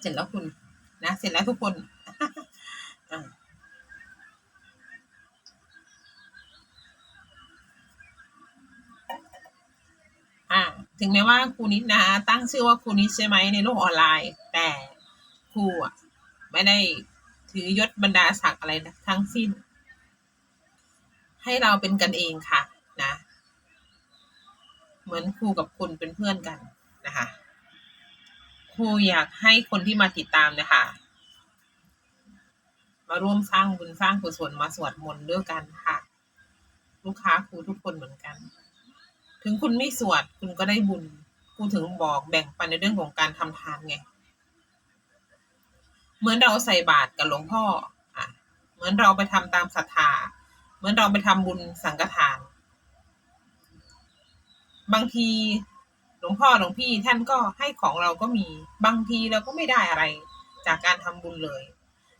เสร็จแล้วคุณนะเสร็จแล้วทุกคนอ่าถึงแม้ว่าครูนิดนะตั้งชื่อว่าครูนิดใช่ไหมในโลกออนไลน์ แต่ครูอะไม่ได้ถือยศบรรดาศักดิ์อะไรทั้งสิ้น ให้เราเป็นกันเองค่ะนะ เหมือนครูกับคุณเป็นเพื่อนกันนะคะ ครูอยากให้คนที่มาติดตามนะคะ มาร่วมสร้างบุญสร้างกุศลมาสวดมนต์ด้วยกันค่ะ ลูกค้าครูทุกคนเหมือนกัน ถึงคุณไม่สวดคุณก็ได้บุญครูถึงบอกแบ่งปันในเรื่องของการทำทานไง เหมือนเราใส่บาตรกับหลวงพ่ออะเหมือนเราไปทำตามศรัทธา เหมือนเราไปทำบุญสังฆทาน บางที งพ่อหลวงพี่ท่านก็ให้ของเราก็มีบางทีเราก็ไม่ได้อะไรจากการทำบุญเลย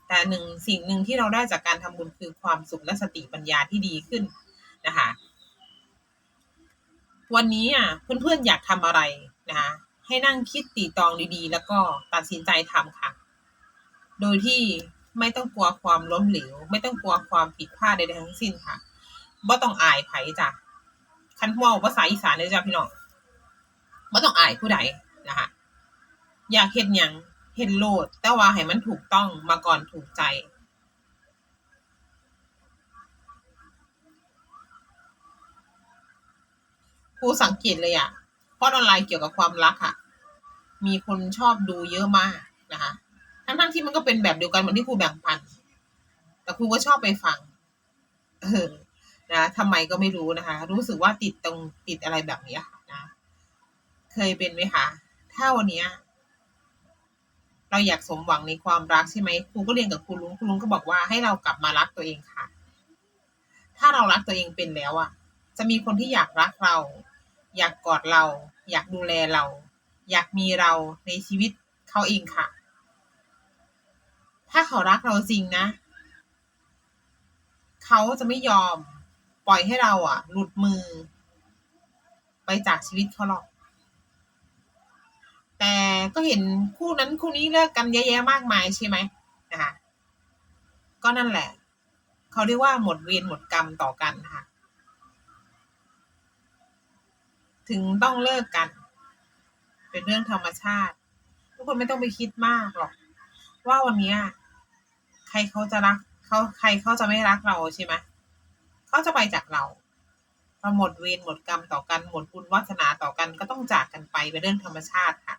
แต่หนึ่งสิ่งหนึ่งที่เราได้จากการทำบุญคือความสุขและสติปัญญาที่ดีขึ้นนะคะ วันนี้อะเพื่อนๆอยากทำอะไรนะคะให้นั่งคิดตีตองดีๆ แล้วก็ตัดสินใจทำค่ะ โดยที่ไม่ต้องกลัวความล้มเหลว ไม่ต้องกลัวความผิดพลาดใดๆทั้งสิ้นค่ะบ่ต้องอายไผ่จ้ะคันเว่าภาษาอีสานเลยจ้ะพี่น้อง บ่ต้องอายผู้ใดนะคะอยากเฮ็ดหยังเฮ็ดโลด แต่ว่าให้มันถูกต้องมาก่อนถูกใจครูสังเกตเลยอะเพราะออนไลน์เกี่ยวกับความรักอะมีคนชอบดูเยอะมากนะคะทั้งๆที่มันก็เป็นแบบเดียวกันเหมือนที่ครูแบ่งปัน แต่ครูก็ชอบไปฟัง เออ นะทำไมก็ไม่รู้นะคะ รู้สึกว่าติดตรงติดอะไรแบบนี้ค่ะ เคยเป็นไหมคะ ถ้าวันเนี้ยเราอยากสมหวังในความรักใช่ไหมครูก็เรียนกับครูลุงครูลุงก็บอกว่าให้เรากลับมารักตัวเองค่ะ ถ้าเรารักตัวเองเป็นแล้วอะ จะมีคนที่อยากรักเรา อยากกอดเรา อยากดูแลเรา อยากมีเราในชีวิตเขาเองค่ะ ถ้าเขารักเราจริงนะ เขาจะไม่ยอม ปล่อยให้เราอะ หลุดมือ ไปจากชีวิตเขาหรอก แต่ก็เห็นคู่นั้นคู่นี้เลิกกันเยอะแยะมากมายใช่ไหมนะคะก็นั่นแหละ เขาเรียกว่าหมดเวรหมดกรรมต่อกันค่ะ ถึงต้องเลิกกัน เป็นเรื่องธรรมชาติ ทุกคนไม่ต้องไปคิดมากหรอก ว่าวันนี้ใครเขาจะรักเขาใครเขาจะไม่รักเราใช่ไหมเขาจะไปจากเราพอหมดเวรหมดกรรมต่อกันหมดบุญวาสนาต่อกันก็ต้องจากกันไปเป็นเรื่องธรรมชาติค่ะ